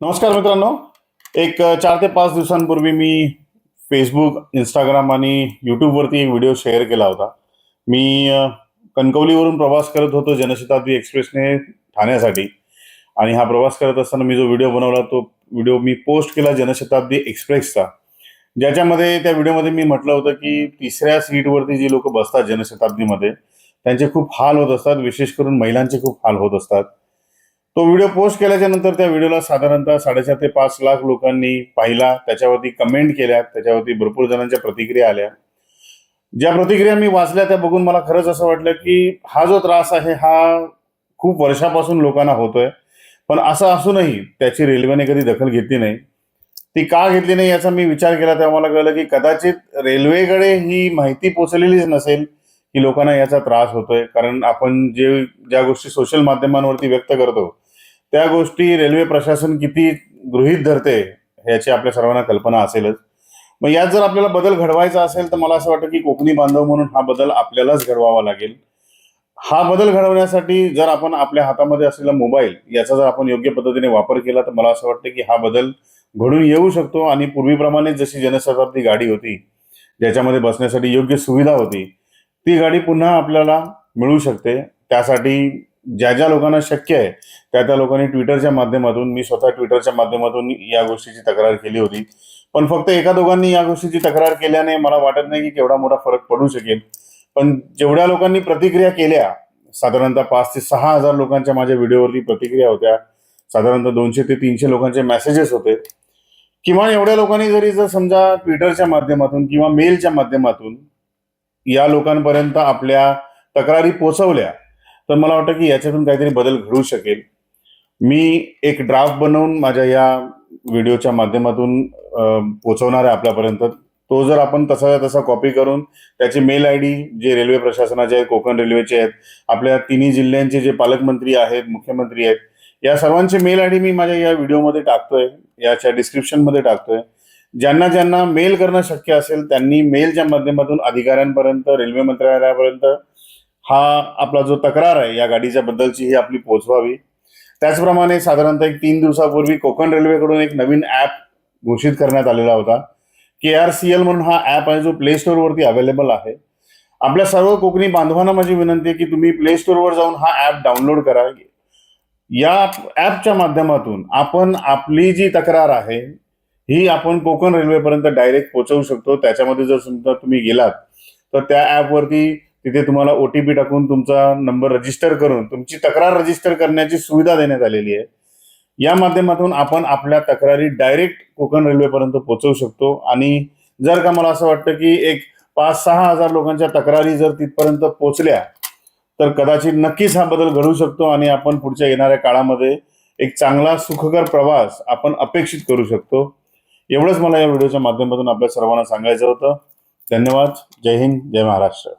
नमस्कार मित्रांनो. एक चार ते पाच दिवसांपूर्वी मी फेसबुक इंस्टाग्राम आणि यूट्यूबवरती एक व्हिडिओ शेअर केला होता. मी कणकवलीवरून प्रवास करत होतो जनशताब्दी एक्सप्रेसने ठाण्यासाठी. आणि हा प्रवास करत असताना मी जो व्हिडिओ बनवला तो व्हिडिओ मी पोस्ट केला जनशताब्दी एक्सप्रेसचा. ज्याच्यामध्ये त्या व्हिडिओमध्ये मी म्हटलं होतं की तिसऱ्या सीटवरती जी लोक बसतात जनशताब्दीमध्ये त्यांचे खूप हाल होत असतात. विशेष करून महिलांचे खूप हाल होत असतात. तो व्हिडिओ पोस्ट केल्याच्यानंतर त्या व्हिडिओला साधारणतः साडेचार ते पाच लाख लोकांनी पाहिला. त्याच्यावरती कमेंट केल्या. त्याच्यावरती भरपूर जणांच्या प्रतिक्रिया आल्या. ज्या प्रतिक्रिया मी वाचल्या त्या बघून मला खरंच असं वाटलं की हा जो त्रास आहे हा खूप वर्षापासून लोकांना होतोय. पण असं असूनही त्याची रेल्वेने कधी दखल घेतली नाही. ती का घेतली नाही याचा मी विचार केला. तेव्हा मला कळलं की कदाचित रेल्वेकडे ही माहिती पोचलेलीच नसेल की लोकांना याचा त्रास होतोय. कारण आपण जे ज्या गोष्टी सोशल माध्यमांवरती व्यक्त करतो त्या गोष्टी रेल्वे प्रशासन किती गृहीत धरते याची आपल्या सर्वांना कल्पना असेलच. मग यात जर आपल्याला बदल घडवायचा असेल तर मला असं वाटतं की कोकणी बांधव म्हणून हा बदल आपल्यालाच घडवावा लागेल. हा बदल घडवण्यासाठी जर आपण आपल्या हातामध्ये असलेला मोबाईल याचा जर आपण योग्य पद्धतीने वापर केला तर मला असं वाटतं की हा बदल घडून येऊ शकतो. आणि पूर्वीप्रमाणे जशी जनशताब्दी गाडी होती ज्याच्यामध्ये बसण्यासाठी योग्य सुविधा होती ती गाडी पुन्हा आपल्याला मिळू शकते. त्यासाठी ज्या ज्या लोकांना शक्य आहे त्या त्या लोकांनी ट्विटरच्या माध्यमातून मी स्वतः ट्विटरच्या माध्यमातून या गोष्टीची तक्रार केली होती. पण फक्त एका दोघांनी या गोष्टीची तक्रार केल्याने मला वाटत नाही की केवढा मोठा फरक पडू शकेल. पण जेवढ्या लोकांनी प्रतिक्रिया केल्या साधारणतः पाच ते सहा हजार लोकांच्या माझ्या व्हिडिओवरती प्रतिक्रिया होत्या साधारणतः दोनशे ते तीनशे लोकांचे मेसेजेस होते. किमान एवढ्या लोकांनी जरी जर समजा ट्विटरच्या माध्यमातून किंवा मेलच्या माध्यमातून या लोकांपर्यंत आपल्या तक्रारी पोचवल्या तर मला वाटतं की याच्यातून काहीतरी बदल घडू शकेल. मी एक ड्राफ्ट बनवून माझ्या या व्हिडिओच्या माध्यमातून पोचवणार आहे आपल्यापर्यंत. तो जर आपण तसा तसा कॉपी करून त्याची मेल आय डी जे रेल्वे प्रशासनाचे आहेत कोकण रेल्वेचे आहेत आपल्या तिन्ही जिल्ह्यांचे जे पालकमंत्री आहेत मुख्यमंत्री आहेत या सर्वांचे मेल आय डी मी माझ्या या व्हिडिओमध्ये टाकतोय याच्या डिस्क्रिप्शनमध्ये टाकतोय. ज्यांना ज्यांना मेल करणं शक्य असेल त्यांनी मेलच्या माध्यमातून अधिकाऱ्यांपर्यंत रेल्वे मंत्रालयापर्यंत हा आपला जो तक्रार आहे या गाडीच्या बद्दलची ही आपली पोचवावी. त्याचप्रमाणे साधारणतः एक तीन दिवसापूर्वी कोकण रेल्वेकडून एक नवीन ॲप घोषित करण्यात आलेला होता. के आर सी एल म्हणून हा ॲप आहे जो प्ले स्टोअरवरती अवेलेबल आहे. आपल्या सर्व कोकणी बांधवांना माझी विनंती आहे की तुम्ही प्ले स्टोअरवर जाऊन हा ॲप डाउनलोड करा. या ॲपच्या माध्यमातून आपण आपली जी तक्रार आहे ही आपण कोकण रेल्वेपर्यंत डायरेक्ट पोहोचवू शकतो. त्याच्यामध्ये जर समजा तुम्ही गेलात तर त्या ॲपवरती तिथे तुम्हाला ओ टी पी टाकून तुमचा नंबर रजिस्टर करून तुमची तक्रार रजिस्टर करण्याची सुविधा देण्यात आलेली आहे. या माध्यमातून आपण आपल्या तक्रारी डायरेक्ट कोकण रेल्वेपर्यंत पोहोचवू शकतो. आणि जर का मला असं वाटतं की एक पाच सहा हजार लोकांच्या तक्रारी जर तिथपर्यंत पोचल्या तर कदाचित नक्कीच हा बदल घडू शकतो आणि आपण पुढच्या येणाऱ्या काळामध्ये एक चांगला सुखकर प्रवास आपण अपेक्षित करू शकतो. एवढंच मला या व्हिडिओच्या माध्यमातून आपल्या सर्वांना सांगायचं होतं. धन्यवाद. जय हिंद. जय महाराष्ट्र.